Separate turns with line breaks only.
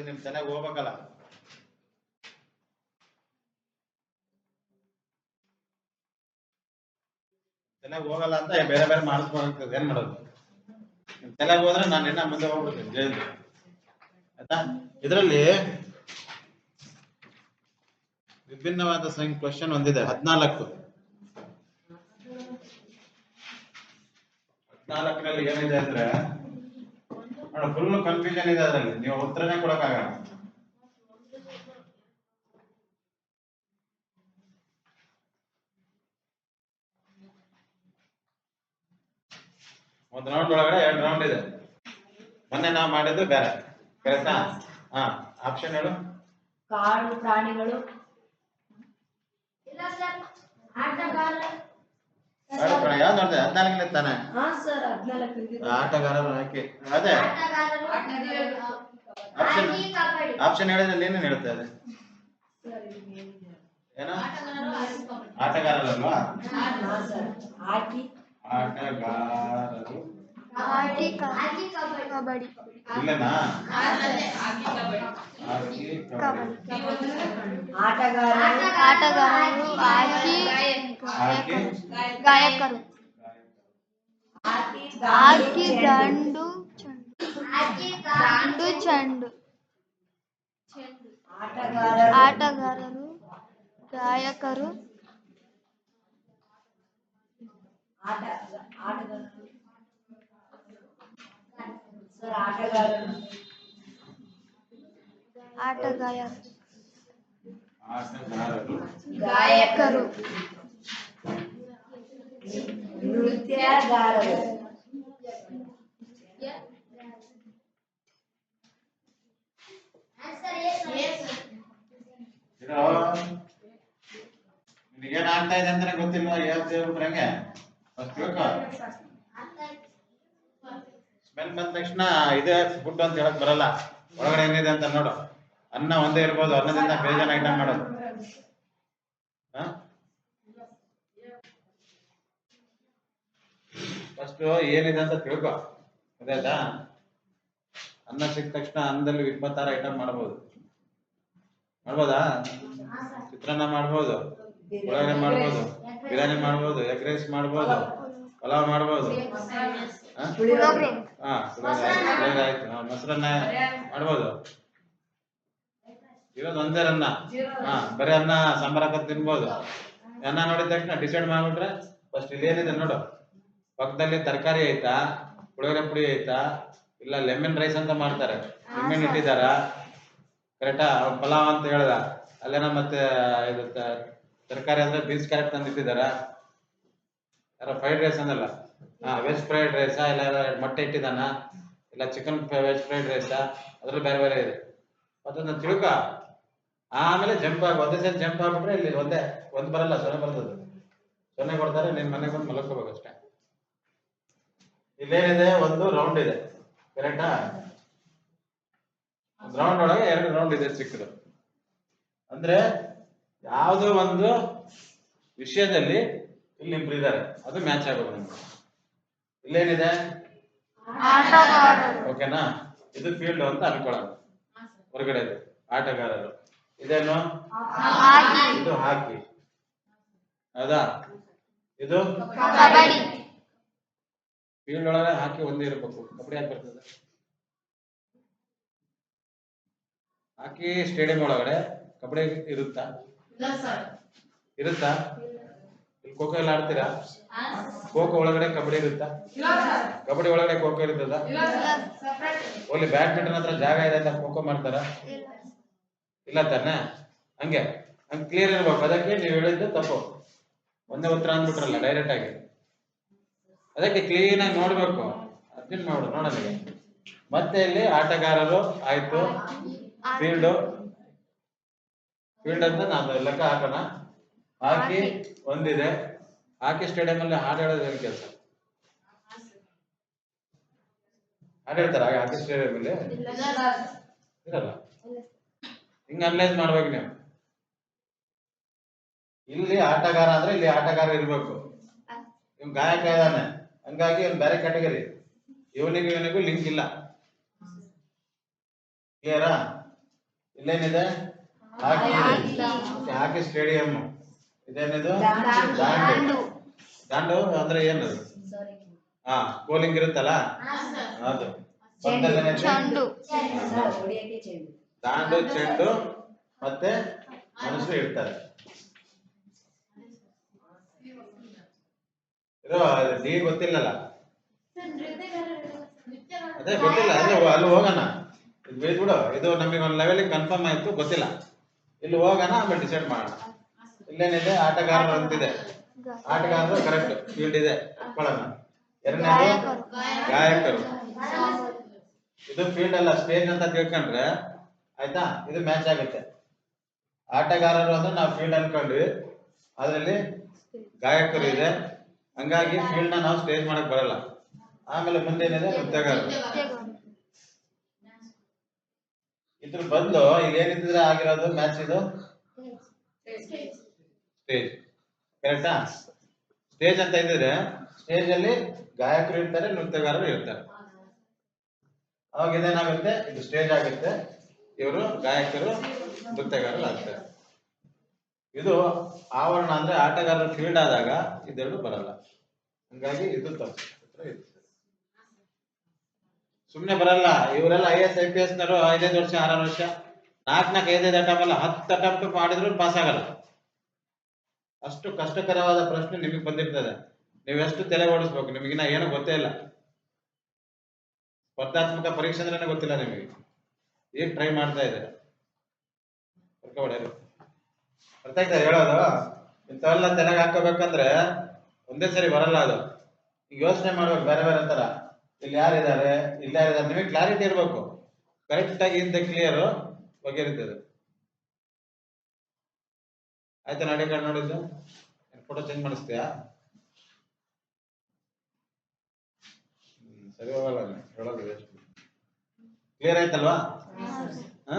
ನಿಮ್ ಚೆನ್ನಾಗಿ ಹೋಗ್ಬೇಕಲ್ಲ ಚೆನ್ನಾಗಿ ಹೋಗಲ್ಲ ಅಂತ ಬೇರೆ ಬೇರೆ ಮಾಡಿಸ್ಬೇಕಾಗ್ತದೆ ಏನ್ ಮಾಡೋದು? ತಲೆಗೆ ಹೋದ್ರೆ ನಾನು ಇನ್ನ ಮುಂದೆ ಹೋಗ್ಬಿಡ್ತೀನಿ. ಜೈಲು ಆಯ್ತಾ? ಇದರಲ್ಲಿ ವಿಭಿನ್ನವಾದ ಸಂಖ್ಯೆ ಕ್ವಶನ್ ಒಂದಿದೆ. ಹದಿನಾಲ್ಕು. ಹದಿನಾಲ್ಕರಲ್ಲಿ ಏನಿದೆ ಅಂದ್ರೆ ಫುಲ್ ಕನ್ಫ್ಯೂಷನ್ ಇದೆ ಅದರಲ್ಲಿ. ನೀವು ಉತ್ತರನೇ ಕೊಡಕ್ಕಾಗಲ್ಲ. ಒಂದು ರೌಂಡ್ ಒಳಗಡೆ ಎರಡು ರೌಂಡ್ ಇದೆ. ಮೊನ್ನೆ ನಾವು ಮಾಡಿದ್ದು ಬೇರೆ. ಕರೆಕ್ಟಾ ಹಾ ಆಪ್ಷನ್ ಹೇಳು.
ಕಾಡು ಪ್ರಾಣಿಗಳು.
ಇಲ್ಲ ಸರ್ ಆಟಗಾರ.
ಬೇಡ ಕಣೆ, ಯಾವ್ದು ನೋಡ್ದೆ? ಹದಿನಾಲ್ಕನೇ ತಾನೆ.
ಹಾ ಸರ್ ಹದಿನಾಲ್ಕು
ಆಟಗಾರರು ಅದೇ. ಆಪ್ಷನ್ ಹೇಳಿದ್ರೆ ಏನೇನು ಹೇಳ್ತಾ ಇದೆ? ಏನೋ? ಆಟಗಾರರಲ್ವಾ?
ಹಾ ಸರ್ ಹಾಕಿ.
ಆಟಗಾರರು.
ಕಬಡ್ಡಿ. ಕಬಡ್ಡಿ
ಇಲ್ಲನಾ
ಹಾಕಿ ಕಬಡ್ಡಿ
ಹಾಕಿ ಕಬಡ್ಡಿ
ಆಟಗಾರ
ಆಟಗಾರರು ಹಾಕಿ
ಹಾಕಿ
ಗಾಯಕರು
ಹಾಕಿ
ಹಾಕಿ ದಂಡು ಚೆಂಡು
ಹಾಕಿ
ದಂಡು ಚೆಂಡು
ಆಟಗಾರರು
ಆಟಗಾರರು ಗಾಯಕರು
ಆಟ ಆಟಗಾರರು ಸರ್ ಆಟಗಾರರು
ಆಟಗಾಯರು
ಆಟಗಾರರು
ಗಾಯಕರು ನೃತ್ಯಗಾರರು
ಆನ್ಸರ್ ಎಸ್
ಇರೋ ನಿನಗೇನ್ ಆಗ್ತಾ ಇದೆ ಅಂತಾನೆ ಗೊತ್ತಿಲ್ಲ ಹೇಳ್ತಾ ಹೇಳ್ಬಿಟ್ರೆ ಹೆಂಗೆ ಫಸ್ಟ್ ತಿಳ್ಕೊ ಸ್ಮೆಲ್ ಬಂದ ತಕ್ಷಣ ಇದೇ ಫುಡ್ ಅಂತ ಹೇಳಕ್ ಬರಲ್ಲ. ಒಳಗಡೆ ಏನಿದೆ ಅಂತ ನೋಡು. ಅನ್ನ ಒಂದೇ ಇರ್ಬೋದು, ಅನ್ನದಿಂದ ಬೇಜಾನ್ ಐಟಮ್ ಮಾಡೋದು. ಫಸ್ಟ್ ಏನಿದೆ ಅಂತ ತಿಳ್ಕೊ. ಅದಾಯ್ತಾ ಅನ್ನ ಸಿಕ್ಕ ತಕ್ಷಣ ಅನ್ನದಲ್ಲಿ ಇಪ್ಪತ್ತಾರು ಐಟಮ್ ಮಾಡ್ಬೋದು. ಮಾಡ್ಬೋದಾ? ಚಿತ್ರಾನ್ನ ಮಾಡ್ಬೋದು ಉಳ್ಳಾಗಡ್ಡೆ ಮಾಡ್ಬೋದು, ಬಿರಿಯಾನಿ ಮಾಡ್ಬೋದು ಎಗ್ ರೈಸ್ ಮಾಡ್ಬೋದು, ಪಲಾವ್ ಮಾಡ್ಬೋದು. ಮೊಸರನ್ನ ಮಾಡ್ಬೋದು. ಇರೋದು ಒಂದೇ ಅನ್ನ ಹಾ ಬರೀ ಅನ್ನ ಸಾಂಬಾರ್ ಹಾಕೋದ್ ತಿನ್ಬೋದು. ಅನ್ನ ನೋಡಿದ ತಕ್ಷಣ ಡಿಸೈಡ್ ಮಾಡ್ಬಿಟ್ರೆ ಫಸ್ಟ್ ಇಲ್ಲಿ ಏನಿದೆ ನೋಡು. ಪಕ್ಕದಲ್ಲಿ ತರಕಾರಿ ಐತಾ? ಪುಳಿಯೋಗರೆ ಪುಡಿ ಐತಾ? ಇಲ್ಲ ಲೆಮನ್ ರೈಸ್ ಅಂತ ಮಾಡ್ತಾರೆ. ಲೆಮನ್ ಇಟ್ಟಿದಾರ ಕರೆಕ್ಟಾ ಪಲಾವ್ ಅಂತ ಹೇಳ್ದ. ಅಲ್ಲೇನ ಮತ್ತೆ ಇದು ತರಕಾರಿ ಅಂದ್ರೆ ಬೀನ್ಸ್ ಕ್ಯಾರೆಟ್ ತಂದಿಟ್ಟಿದಾರ ಇಟ್ಟಿದಾರ ಯಾರೋ ಫ್ರೈಡ್ ರೈಸ್ ಅಂದಲ್ಲ ವೆಜ್ ಫ್ರೈಡ್ ರೈಸಾ ಇಲ್ಲ ಮೊಟ್ಟೆ ಇಟ್ಟಿದಾನ ಇಲ್ಲ ಚಿಕನ್ ವೆಜ್ ಫ್ರೈಡ್ ರೈಸಾ ಅದ್ರಲ್ಲಿ ಬೇರೆ ಬೇರೆ ಇದೆ. ಅದನ್ನ ತಿಳ್ಕ. ಆಮೇಲೆ ಜಂಪ್ ಆಗ, ಒಂದೇ ಸಲ ಜಂಪ್ ಆಗ್ಬಿಟ್ರೆ ಇಲ್ಲಿ ಒಂದೇ, ಒಂದ್ ಬರಲ್ಲ, ಸೊನ್ನೆ ಬರ್ತದೆ. ಸೊನ್ನೆ ಕೊಡ್ತಾರೆ, ನಿನ್ ಮನೆಗೆ ಬಂದು ಮಲಕೋಬೇಕು ಅಷ್ಟೇ. ಇಲ್ಲೇನಿದೆ, ಒಂದು ರೌಂಡ್ ಇದೆ. ಕರೆಕ್ಟಾ ರೌಂಡ್ ಒಳಗೆ ಎರಡು ರೌಂಡ್ ಇದೆ ಚಿಕ್ಕದು ಅಂದ್ರೆ ಯಾವುದೋ ಒಂದು ವಿಷಯದಲ್ಲಿ ಇಲ್ಲಿ ಇಬ್ರು ಇದ್ದಾರೆ ಅದು ಮ್ಯಾಚ್ ಆಗೋದು ನಮ್ಗೆ. ಇಲ್ಲೇನಿದೆ? ಓಕೆನಾ? ಇದು ಫೀಲ್ಡ್ ಅಂತ ಅನ್ಕೊಳ್ಳೋಣ. ಹೊರಗಡೆ ಆಟಗಾರರು. ಇದೇನು? ಇದು ಹಾಕಿ. ಹೌದಾ? ಇದು? ಫೀಲ್ಡ್ ಒಳಗೆ ಹಾಕಿ ಒಂದೇ ಇರಬೇಕು. ಕಬಡ್ಡಿ ಯಾಕೆ ಬರ್ತದೆ? ಹಾಕಿ ಸ್ಟೇಡಿಯಂ ಒಳಗಡೆ. ಕಬಡ್ಡಿ ಇರುತ್ತಾ? ಇರುತ್ತಾ? ಖೋ ಖೋ ಎಲ್ಲ ಆಡ್ತೀರಾ? ಖೋ ಖೋ ಒಳಗಡೆ ಕಬಡ್ಡಿ ಇರುತ್ತಾ? ಕಬಡ್ಡಿ ಒಳಗಡೆ ಖೋ ಖೋ ಇರ್ತದ ಓಲಿ ಬ್ಯಾಡ್ಮಿಂಟನ್ ಹತ್ರ ಜಾಗ ಇದೆ ಅಂತ ಖೋ ಖೋ ಮಾಡ್ತಾರ? ಇಲ್ಲ ತಾನೆ? ಹಂಗೆ. ಹಂಗೆ ಕ್ಲಿಯರ್ ಇರ್ಬೇಕು. ಅದಕ್ಕೆ ನೀವು ಹೇಳಿದ್ದು ತಪ್ಪು. ಒಂದೇ ಉತ್ತರ ಅಂದ್ಬಿಟ್ರಲ್ಲ ಡೈರೆಕ್ಟ್ ಆಗಿ. ಅದಕ್ಕೆ ಕ್ಲೀನ್ ಆಗಿ ನೋಡ್ಬೇಕು. ಅದನ್ನ ನೋಡು ನೋಡೋದಿಗೆ ಮತ್ತೆ ಇಲ್ಲಿ ಆಟಗಾರರು ಆಯ್ತು. ಫೀಲ್ಡ್ ಫೀಲ್ಡ್ ಅಂತ ನಾನು ಲೆಕ್ಕ ಹಾಕೋಣ. ಹಾಕಿ ಒಂದಿದೆ. ಹಾಕಿ ಸ್ಟೇಡಿಯಂ ಅಲ್ಲಿ ಹಾಡು ಹೇಳೋದು ಏನ್ ಕೆಲಸ? ಹಾಡು ಹೇಳ್ತಾರ? ಹಾಕಿ ಸ್ಟೇಡಿಯಂ ಅಲ್ಲಿ? ಇರಲ್ಲ. ಹಿಂಗ ಅನಲೈಸ್ ಮಾಡ್ಬೇಕು ನೀವು. ಇಲ್ಲಿ ಆಟಗಾರ ಅಂದ್ರೆ ಇಲ್ಲಿ ಆಟಗಾರ ಇರ್ಬೇಕು. ಇವ್ ಗಾಯಕ ಇದಾನೆ ಹಂಗಾಗಿ ಇವ್ನು ಬೇರೆ ಕ್ಯಾಟಗರಿ ಇವನಿಗೂ ಇವನಿಗೂ ಲಿಂಕ್ ಇಲ್ಲ. ಕ್ಲಿಯರಾ ಇಲ್ಲೇನಿದೆ? ಹಾಕಿ ಹಾಕಿ ಸ್ಟೇಡಿಯಂ ಇದೇನಿದು?
ದಾಂಡು.
ದಾಂಡು. ದಾಂಡು ಅಂದ್ರೆ ಏನದು ಹಾ ಕೋಲಿಂಗ್ ಇರುತ್ತಲ್ಲ? ಅದು?
ಚೆಂಡು.
ದಾಂಡು ಚೆಂಡು ಮತ್ತೆ ಮನುಷ್ಯರು ಇರ್ತಾರೆ ಇದು ಡಿ ಗೊತ್ತಿಲ್ಲಲ್ಲ? ಅದೇ ಗೊತ್ತಿಲ್ಲ ಅದೇ ಹೋ- ಅಲ್ಲಿ ಹೋಗೋಣ. ಬಿಡ್ಬಿಡು. ಇದು ನಮಗೆ ಒಂದು ಲೆವೆಲ್ ಕನ್ಫರ್ಮ್ ಆಯ್ತು ಗೊತ್ತಿಲ್ಲ. ಇಲ್ಲಿ ಹೋಗೋಣ ಆಮೇಲೆ ಡಿಸೈಡ್ ಮಾಡೋಣ. ಇಲ್ಲೇನಿದೆ, ಆಟಗಾರರು ಅಂತಿದೆ. ಆಟಗಾರರು ಕರೆಕ್ಟ್ ಫೀಲ್ಡ್ ಇದೆ. ಇಟ್ಕೊಳ್ಳೋಣ ಎರಡನೇದು
ಗಾಯಕರು.
ಇದು ಫೀಲ್ಡ್ ಅಲ್ಲ ಸ್ಟೇಜ್ ಅಂತ ತಿಳ್ಕೊಂಡ್ರೆ, ಆಯ್ತಾ? ಇದು ಮ್ಯಾಚ್ ಆಗುತ್ತೆ. ಆಟಗಾರರು ಅಂದ್ರೆ ನಾವು ಫೀಲ್ಡ್ ಅನ್ಕೊಂಡ್ವಿ. ಅದರಲ್ಲಿ ಗಾಯಕರು ಇದೆ. ಹಂಗಾಗಿ ಫೀಲ್ಡ್ ನಾವು ಸ್ಟೇಜ್ ಮಾಡಕ್ ಬರಲ್ಲ. ಆಮೇಲೆ ಮುಂದೆ ಏನಿದೆ
ನೃತ್ಯಗಾರರು.
ಇದ್ರ ಬದಲು ಈಗ ಏನಿದ್ರೆ ಆಗಿರೋದು ಮ್ಯಾಚ್ ಇದು? ಸ್ಟೇಜ್ ಕರೆಕ್ಟಾ ಸ್ಟೇಜ್ ಅಂತ ಇದ್ರೆ ಸ್ಟೇಜ್ ಅಲ್ಲಿ ಗಾಯಕರು ಇರ್ತಾರೆ, ನೃತ್ಯಗಾರರು ಇರ್ತಾರೆ. ಅವಾಗ ಇದೇನಾಗುತ್ತೆ ಇದು ಸ್ಟೇಜ್ ಆಗುತ್ತೆ. ಇವರು ಗಾಯಕರು, ನೃತ್ಯಗಾರರು ಆಗ್ತಾರೆ. ಇದು ಆವರಣ ಅಂದ್ರೆ ಆಟಗಾರರು ಫೀಲ್ಡ್ ಆದಾಗ ಇದೆರಡು ಬರಲ್ಲ. ಹಂಗಾಗಿ ಇದು ತಪ್ಪು. ಸುಮ್ನೆ ಬರಲ್ಲ. ಇವರೆಲ್ಲ I S I P S ನವರು ಐದೈದು ವರ್ಷ ಆರಾರು ವರ್ಷ ನಾಲ್ಕು ನಾಲ್ಕು ಐದೈದು ಅಟಂಪ್ ಅಲ್ಲ, ಹತ್ತು ಅಟಂಪ್ ಮಾಡಿದ್ರು ಪಾಸ್ ಆಗಲ್ಲ. ಅಷ್ಟು ಕಷ್ಟಕರವಾದ ಪ್ರಶ್ನೆ ನಿಮಗೆ ಬಂದಿರ್ತದೆ. ನೀವು ಎಷ್ಟು ತಲೆ ಓಡಿಸ್ಬೇಕು? ನಿಮಗಿನ್ನ ಏನು ಗೊತ್ತೇ ಇಲ್ಲ. ಸ್ಪರ್ಧಾತ್ಮಕ ಪರೀಕ್ಷೆ ಅಂದ್ರೆ ಗೊತ್ತಿಲ್ಲ ನಿಮಗೆ. ಏನ್ ಟ್ರೈ ಮಾಡ್ತಾ ಇದ್ದಾರೆ? ಅರ್ಥ ಆಯ್ತಾ. ಹೇಳೋದು? ಇಂಥವೆಲ್ಲ ತಲೆಗೆ ಹಾಕೋಬೇಕಂದ್ರೆ ಒಂದೇ ಸರಿ ಬರಲ್ಲ ಅದು. ಈಗ ಯೋಚನೆ ಮಾಡ್ಬೇಕು ಬೇರೆ ಬೇರೆ ತರ ಇಲ್ಲಿ ಯಾರಿದ್ದಾರೆ? ಇಲ್ಲಿ ಯಾರಿದ್ದಾರೆ? ನಿಮಗೆ ಕ್ಲಾರಿಟಿ ಇರಬೇಕು. ಕರೆಕ್ಟ್ ಆಗಿ ಇಂದ ಕ್ಲಿಯರ್ ಬಗೆಹರಿತದೆ ಆಯ್ತಾ ನಾಡಿ ಕಾರ್ಡ್ ನೋಡಿದ್ದು? Photo change ಮಾಡಿಸ್ತೀಯಾ? ಹ್ಮ್, ಸರಿ ಹೋಗಲ್ಲ ಹೇಳೋದು ಕ್ಲಿಯರ್ ಆಯ್ತಲ್ವಾ? ಹಾ